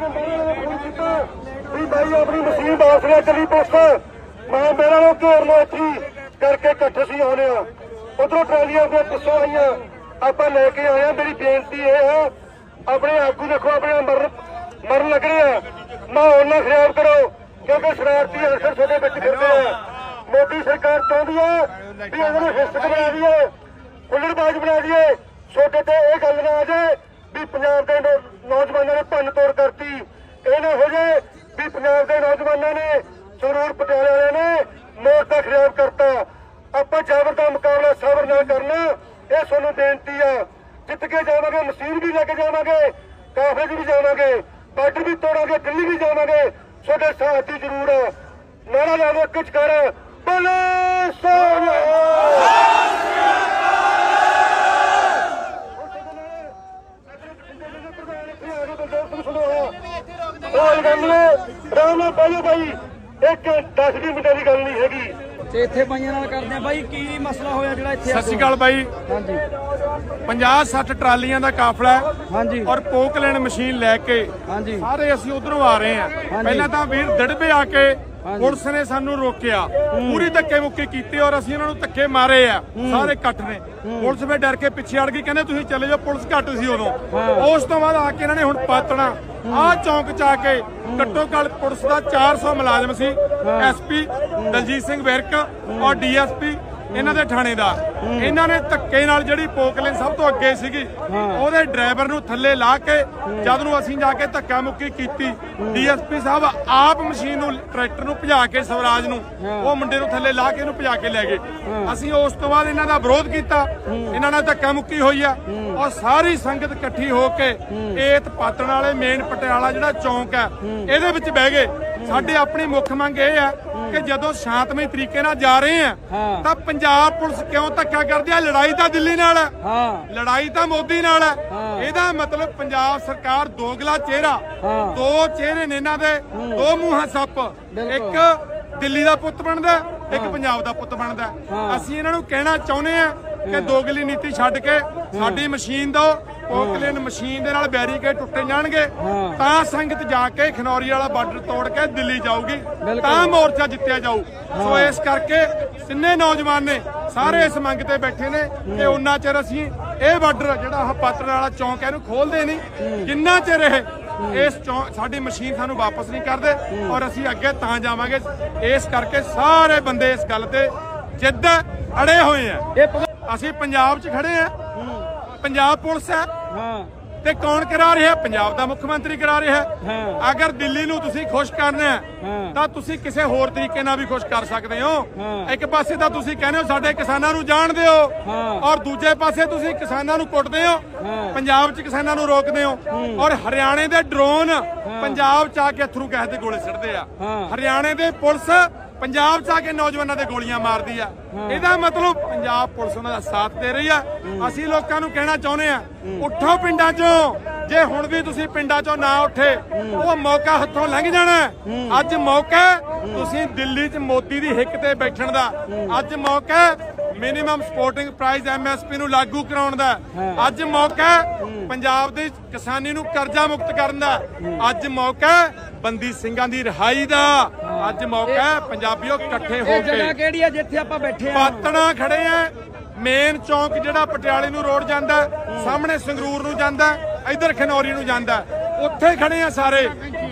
ਨੇ ਮੇਰੇ ਨਾਲ ਫੋਨ ਕੀਤਾ। ਵੀ ਬਾਈ, ਆਪਣੀ ਮਸ਼ੀਨ ਵਾਪਸ ਲੈ ਚਲੀ ਪੋਸਟ ਮੈਂ ਮੇਰੇ ਨਾਲ ਘੇਰ ਲੋ ਇੱਥੇ ਕਰਕੇ ਇਕੱਠੇ ਸੀ ਆਉਣੇ ਆ ਉਧਰੋਂ ਟਰਾਲੀਆਂ ਦੇ ਪਿੱਛੋਂ ਆਈਆਂ। ਆਪਾਂ ਲੈ ਕੇ ਆਏ ਮੇਰੀ ਬੇਨਤੀ ਇਹ ਹੈ, ਆਪਣੇ ਆਗੂ ਦੇਖੋ, ਆਪਣੇ ਮਰਨ ਮਰਨ ਲੱਗ ਰਹੇ ਆ। ਮਾਹੌਲ ਨਾ ਖਰਾਬ ਕਰੋ, ਕਿਉਂਕਿ ਸ਼ਰਾਰਤੀ ਅਨਸਰ ਤੁਹਾਡੇ ਵਿੱਚ ਫਿਰਦੇ ਆ। ਮੋਦੀ ਸਰਕਾਰ ਚਾਹੁੰਦੀ ਹੈ ਵੀ ਉਹਨਾਂ ਨੂੰ ਹਿੱਸਕ ਬਣਾ ਦਈਏ ਹੁੱਲੜਬਾਜ਼ ਬਣਾ ਦਈਏ ਛੋਟੇ ਤੇ ਇਹ ਗੱਲ ਨਾ ਆ ਜਾਏ ਵੀ ਪੰਜਾਬ ਦੇ ਨੌ- ਨੌਜਵਾਨਾਂ ਨੇ ਭੰਨ ਤੋੜ ਕਰਤੀ। ਇਹ ਹੋ ਜਾਏ ਵੀ ਪੰਜਾਬ ਦੇ ਨੌਜਵਾਨਾਂ ਨੇ ਸਰੂਰ ਪਟਿਆਲੇ ਵਾਲਿਆਂ ਨੇ ਮੋਰਚਾ ਖਰਾਬ ਕਰਤਾ। ਆਪਾਂ ਜ਼ਬਰ ਦਾ ਮੁਕਾਬਲਾ ਸਬਰ ਨਾਲ ਕਰਨਾ, ਇਹ ਤੁਹਾਨੂੰ ਬੇਨਤੀ ਆ। ਜਿੱਤ ਕੇ ਜਾਵਾਂਗੇ ਮਸ਼ੀਨ ਵੀ ਲੈ ਕੇ ਜਾਵਾਂਗੇ, ਕਾਫਲੇ 'ਚ ਵੀ ਜਾਵਾਂਗੇ, ਬਾਰਡਰ ਵੀ ਤੋੜਾਂਗੇ, ਦਿੱਲੀ ਵੀ ਜਾਵਾਂਗੇ, ਤੁਹਾਡੇ ਸਾਥ ਦੀ ਜ਼ਰੂਰ ਆ। ਨਾਰਾ ਲਾ ਕੁਝ ਕਰ ਬੋਲੇ! ਗੱਲ ਨਹੀਂ ਰਾਮ ਨਾਲ ਬੈਠੋ ਬਾਈ ਇੱਕ 10 ਵੀਹ ਮਿੰਟਾਂ ਦੀ ਗੱਲ ਨਹੀਂ ਹੈਗੀ। ਤੇ ਇੱਥੇ ਬਾਈਆਂ ਨਾਲ ਕਰਦੇ ਆ। ਬਾਈ ਕੀ ਮਸਲਾ ਹੋਇਆ ਜਿਹੜਾ ਇੱਥੇ ਸਤਿ ਸ਼੍ਰੀ ਅਕਾਲ ਬਾਈ। ਹਾਂਜੀ। 50 60 ਟਰਾਲੀਆਂ ਦਾ ਕਾਫਲਾ ਹੈ ਹਾਂਜੀ। ਔਰ ਪੋਕਲੈਂਡ ਮਸ਼ੀਨ ਲੈ ਕੇ ਹਾਂਜੀ। ਸਾਰੇ ਅਸੀਂ ਉਧਰੋਂ ਆ ਰਹੇ ਹਾਂ। ਪਹਿਲਾਂ ਤਾਂ ਵੀਰ ਦੜਬੇ ਆ ਕੇ ਪੁਲਿਸ ਨੇ ਸਾਨੂੰ ਰੋਕਿਆ। ਪੂਰੀ ਧੱਕੇ ਮੁੱਕੀ ਕੀਤੀ ਔਰ ਅਸੀਂ ਉਹਨਾਂ ਨੂੰ ਧੱਕੇ ਮਾਰੇ ਆ। ਸਾਰੇ ਇਕੱਠ ਨੇ। ਪੁਲਿਸ ਵੀ ਡਰ ਕੇ ਪਿੱਛੇ ਅੜ ਗਈ ਕਹਿੰਦੇ ਤੁਸੀਂ ਚਲੇ ਜਾਓ ਪੁਲਿਸ ਘੱਟ ਸੀ ਉਦੋਂ। ਉਸ ਤੋਂ ਬਾਅਦ ਆ ਕੇ ਇਹਨਾਂ ਨੇ ਹੁਣ ਪਾਤਣਾ। ਆਹ ਚੌਂਕ ਚ ਆ ਕੇ ਘੱਟੋ ਘੱਟ ਪੁਲਿਸ ਦਾ 400 ਮੁਲਾਜ਼ਮ ਸੀ। ਐਸਪੀ ਦਲਜੀਤ ਸਿੰਘ ਵਿਰਕ ਔਰ ਡੀਐਸਪੀ ਇਹਨਾਂ ਦੇ ਥਾਣੇਦਾਰ। ਇਹਨਾਂ ਨੇ ਧੱਕੇ ਨਾਲ ਜਿਹੜੀ ਪੋਕਲਿੰਗ ਸਭ ਤੋਂ ਅੱਗੇ ਸੀਗੀ ਉਹਦੇ ਡਰਾਈਵਰ ਨੂੰ ਥੱਲੇ ਲਾ ਕੇ ਜਦ ਨੂੰ ਅਸੀਂ ਜਾ ਕੇ ਧੱਕਾ ਮੁੱਕੀ ਕੀਤੀ ਡੀਐਸਪੀ ਸਾਹਿਬ ਆਪ ਮਸ਼ੀਨ ਨੂੰ ਟਰੈਕਟਰ ਨੂੰ ਭਜਾ ਕੇ ਸਵਰਾਜ ਨੂੰ ਉਹ ਮੁੰਡੇ ਨੂੰ ਥੱਲੇ ਲਾ ਕੇ ਇਹਨੂੰ ਭਜਾ ਕੇ ਲੈ ਗਏ। ਅਸੀਂ ਉਸ ਤੋਂ ਬਾਅਦ ਇਹਨਾਂ ਦਾ ਵਿਰੋਧ ਕੀਤਾ। ਇਹਨਾਂ ਨਾਲ ਧੱਕਾ ਮੁੱਕੀ ਹੋਈ ਆ। ਔਰ ਸਾਰੀ ਸੰਗਤ ਇਕੱਠੀ ਹੋ ਕੇ ਏਤ ਪਾਤਣ ਵਾਲੇ ਮੇਨ ਪਟਿਆਲਾ ਜਿਹੜਾ ਚੌਂਕ ਹੈ। ਇਹਦੇ ਵਿੱਚ ਬਹਿ ਗਏ। ਸਾਡੀ ਆਪਣੀ ਮੁੱਖ ਮੰਗ ਇਹ ਆ ਕਿ ਜਦੋਂ ਸ਼ਾਂਤਮਈ ਤਰੀਕੇ ਨਾਲ ਜਾ ਰਹੇ ਆ। ਤਾਂ ਪੰਜਾਬ ਪੁਲਿਸ ਕਿਉਂ ਧੱਕਾ ਕਰਦੀ ਆ ਲੜਾਈ ਤਾਂ ਦਿੱਲੀ ਨਾਲ ਹੈ ਲੜਾਈ ਤਾਂ ਮੋਦੀ ਨਾਲ ਹੈ। ਇਹਦਾ ਮਤਲਬ ਪੰਜਾਬ ਸਰਕਾਰ ਦੋਗਲਾ ਚਿਹਰਾ। ਦੋ ਚਿਹਰੇ ਨੇ ਇਹਨਾਂ ਦੇ ਦੋ ਮੂੰਹਾਂ ਸੱਪ। ਇੱਕ ਦਿੱਲੀ ਦਾ ਪੁੱਤ ਬਣਦਾ ਇੱਕ ਪੰਜਾਬ ਦਾ ਪੁੱਤ ਬਣਦਾ। ਅਸੀਂ ਇਹਨਾਂ ਨੂੰ ਕਹਿਣਾ ਚਾਹੁੰਦੇ ਆ ਕਿ ਦੋਗਲੀ ਨੀਤੀ ਛੱਡ ਕੇ ਸਾਡੀ ਮਸ਼ੀਨ ਦੋ ਪੋਕਲੇਨ ਮਸ਼ੀਨ ਦੇ ਨਾਲ ਬੈਰੀਕੇਡ ਟੁੱਟੇ ਜਾਣਗੇ। ਤਾਂ ਸੰਗਤ ਜਾ ਕੇ ਖਨੌਰੀ ਵਾਲਾ ਬਾਰਡਰ ਤੋੜ ਕੇ ਦਿੱਲੀ ਜਾਊਗੀ। ਤਾਂ ਮੋਰਚਾ ਜਿੱਤਿਆ ਜਾਊ। ਸੋ ਇਸ ਕਰਕੇ ਤਿੰਨੇ ਨੌਜਵਾਨ ਨੇ ਸਾਰੇ ਇਸ ਮੰਗ ਤੇ ਬੈਠੇ ਨੇ ਕਿ ਉਹਨਾਂ ਚਿਰ ਅਸੀਂ ਇਹ ਬਾਰਡਰ ਜਿਹੜਾ ਆਹ ਪਾਤਰ ਵਾਲਾ ਚੌਂਕ ਹੈ ਇਹਨੂੰ ਖੋਲਦੇ ਨਹੀਂ ਜਿੰਨਾ ਚਿਰ ਇਹ ਇਸ ਸਾਡੀ ਮਸ਼ੀਨ ਸਾਨੂੰ ਵਾਪਸ ਨਹੀਂ ਕਰਦੇ ਔਰ ਅਸੀਂ ਅੱਗੇ ਤਾਂ ਜਾਵਾਂਗੇ ਇਸ ਕਰਕੇ ਸਾਰੇ ਬੰਦੇ ਇਸ ਗੱਲ ਤੇ ਜਿੱਦ ਅੜੇ ਹੋਏ ਆ। ਅਸੀਂ ਪੰਜਾਬ 'ਚ ਖੜੇ ਆ। ਪੰਜਾਬ ਪੁਲਿਸ ਹੈ ਹਾਂ ਤੇ ਕੌਣ ਕਰਾ ਰਿਹਾ ਪੰਜਾਬ ਦਾ ਮੁੱਖ ਮੰਤਰੀ ਕਰਾ ਰਿਹਾ ਹਾਂ। ਅਗਰ ਦਿੱਲੀ ਨੂੰ ਤੁਸੀਂ ਖੁਸ਼ ਕਰਨਾ ਹੈ। ਤਾਂ ਤੁਸੀਂ ਕਿਸੇ ਹੋਰ ਤਰੀਕੇ ਨਾਲ ਵੀ ਖੁਸ਼ ਕਰ ਸਕਦੇ ਹੋ। ਇੱਕ ਪਾਸੇ ਤਾਂ ਤੁਸੀਂ ਕਹਿੰਦੇ ਹੋ ਸਾਡੇ ਕਿਸਾਨਾਂ ਨੂੰ ਜਾਣ ਦਿਓ ਹਾਂ। ਔਰ ਦੂਜੇ ਪਾਸੇ ਤੁਸੀਂ ਕਿਸਾਨਾਂ ਨੂੰ ਕੁੱਟਦੇ ਹੋ। ਪੰਜਾਬ 'ਚ ਕਿਸਾਨਾਂ ਨੂੰ ਰੋਕਦੇ ਹੋ ਔਰ ਹਰਿਆਣੇ ਦੇ ਡਰੋਨ ਪੰਜਾਬ 'ਚ ਆ ਕੇ ਅਥਰੂ ਗੈਸ ਦੇ ਗੋਲੇ ਸਿੱਟਦੇ ਆ। ਹਰਿਆਣੇ ਦੇ ਪੁਲਿਸ ਪੰਜਾਬ 'ਚ ਆ ਕੇ ਨੌਜਵਾਨਾਂ ਦੇ ਗੋਲੀਆਂ ਮਾਰਦੀ ਆ। ਇਹਦਾ ਮਤਲਬ ਪੰਜਾਬ ਪੁਲਿਸ ਉਹਨਾਂ ਦਾ ਸਾਥ ਦੇ ਰਹੀ ਆ। ਅਸੀਂ ਲੋਕਾਂ ਨੂੰ ਕਹਿਣਾ ਚਾਹੁੰਦੇ ਆ ਉੱਠੋ ਪਿੰਡਾਂ 'ਚੋਂ। ਜੇ ਹੁਣ ਵੀ ਤੁਸੀਂ ਪਿੰਡਾਂ 'ਚੋਂ ਨਾ ਉੱਠੇ ਉਹ ਮੌਕਾ ਹੱਥੋਂ ਲੰਘ ਜਾਣਾ। ਅੱਜ ਮੌਕਾ ਤੁਸੀਂ ਦਿੱਲੀ 'ਚ ਮੋਦੀ ਦੀ ਹਿੱਕ ਤੇ ਬੈਠਣ ਦਾ। ਅੱਜ ਮੌਕਾ ਮਿਨੀਮਮ ਸਪੋਰਟਿੰਗ ਪ੍ਰਾਈਸ ਐਮਐਸਪੀ ਨੂੰ ਲਾਗੂ ਕਰਾਉਣ ਦਾ। ਅੱਜ ਮੌਕਾ ਪੰਜਾਬ ਦੀ ਕਿਸਾਨੀ ਨੂੰ ਕਰਜ਼ਾ ਮੁਕਤ ਕਰਨ ਦਾ। ਅੱਜ ਮੌਕਾ ਬੰਦੀ ਸਿੰਘਾਂ ਦੀ ਰਿਹਾਈ ਦਾ। ਅੱਜ ਮੌਕਾ ਹੈ ਪੰਜਾਬੀਓ ਇਕੱਠੇ ਹੋ ਇਹ ਜਗ੍ਹਾ ਕੇ ਕਿਹੜੀ ਆ ਜਿੱਥੇ ਆਪਾਂ ਬੈਠੇ ਆ ਪਾਤਣਾ ਖੜੇ ਆ ਮੇਨ ਚੌਂਕ ਜਿਹੜਾ ਪਟਿਆਲੇ ਨੂੰ ਰੋਡ ਜਾਂਦਾ ਹੈ, ਸਾਹਮਣੇ ਸੰਗਰੂਰ ਨੂੰ ਜਾਂਦਾ ਹੈ, ਇੱਧਰ ਖਨੌਰੀ ਨੂੰ ਜਾਂਦਾ ਹੈ। ਉੱਥੇ ਖੜੇ ਆ ਸਾਰੇ